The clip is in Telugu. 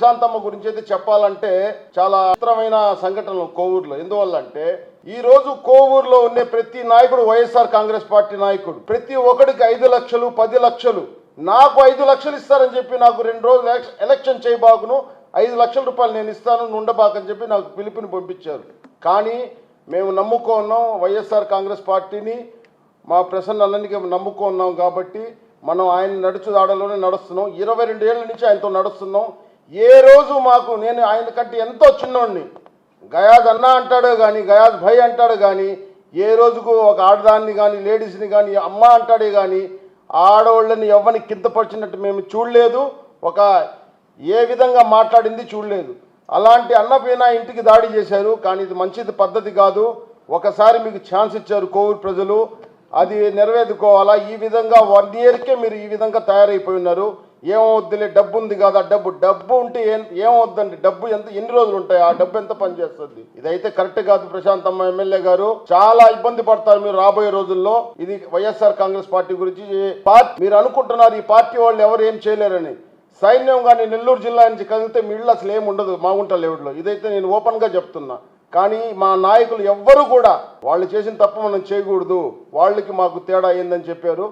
ప్రశాంతమ్మ గురించి అయితే చెప్పాలంటే చాలా చిత్రమైన సంఘటనలు కోవూరులో. ఎందువల్ల అంటే ఈ రోజు కోవూరులో ఉండే ప్రతి నాయకుడు వైఎస్ఆర్ కాంగ్రెస్ పార్టీ నాయకుడు. ప్రతి ఒక్కడికి ఐదు లక్షలు పది లక్షలు. నాకు ఐదు లక్షలు ఇస్తారని చెప్పి నాకు రెండు రోజులు ఎలక్షన్ చేయబాకును ఐదు లక్షల రూపాయలు నేను ఇస్తాను ఉండబాకని చెప్పి నాకు పిలుపుని పంపించారు. కానీ మేము నమ్ముకున్నాం వైఎస్ఆర్ కాంగ్రెస్ పార్టీని. మా ప్రసన్న అన్ననికి నమ్ముకున్నాం కాబట్టి మనం ఆయన నడుచు దాడలోనే నడుస్తున్నాం. ఇరవై రెండు ఏళ్ళ నుంచి ఆయనతో నడుస్తున్నాం. ఏ రోజు మాకు నేను ఆయన కంటే ఎంతో చిన్నోడిని గయాజ్ అన్న అంటాడు కానీ గయాజ్ భయ్ అంటాడు కానీ ఏ రోజుకు ఒక ఆడదాన్ని కానీ లేడీస్ని కానీ అమ్మ అంటాడే కానీ ఆడవాళ్ళని ఎవరిని కిందపరిచినట్టు మేము చూడలేదు. ఒక ఏ విధంగా మాట్లాడింది చూడలేదు. అలాంటి అన్నపైన ఇంటికి దాడి చేశారు కానీ ఇది మంచిది పద్ధతి కాదు. ఒకసారి మీకు ఛాన్స్ ఇచ్చారు కోవిడ్ ప్రజలు. అది నెరవేర్చుకోవాలా? ఈ విధంగా వన్ ఇయర్కే మీరు ఈ విధంగా తయారైపోయి ఉన్నారు. ఏమవుద్దిలే డబ్బు ఉంది కదా డబ్బు డబ్బు ఉంటే ఏం ఏమవుద్దండి డబ్బు ఎంత ఎన్ని రోజులు ఉంటాయి? ఆ డబ్బు ఎంత పనిచేస్తుంది? ఇదైతే కరెక్ట్ కాదు ప్రశాంత్ అమ్మ ఎమ్మెల్యే గారు. చాలా ఇబ్బంది పడతారు మీరు రాబోయే రోజుల్లో. ఇది వైఎస్ఆర్ కాంగ్రెస్ పార్టీ గురించి పార్టీ మీరు అనుకుంటున్నారు ఈ పార్టీ వాళ్ళు ఎవరు ఏం చేయలేరని. సైన్యం కానీ నెల్లూరు జిల్లా నుంచి కదిలితే మీ ఇళ్ళు అసలు ఏమి ఉండదు మాగుంట లేవుడులో ఇదైతే నేను ఓపెన్గా చెప్తున్నా. కానీ మా నాయకులు ఎవ్వరూ కూడా వాళ్ళు చేసిన తప్పు మనం చేయకూడదు. వాళ్ళకి మాకు తేడా అయిందని చెప్పారు.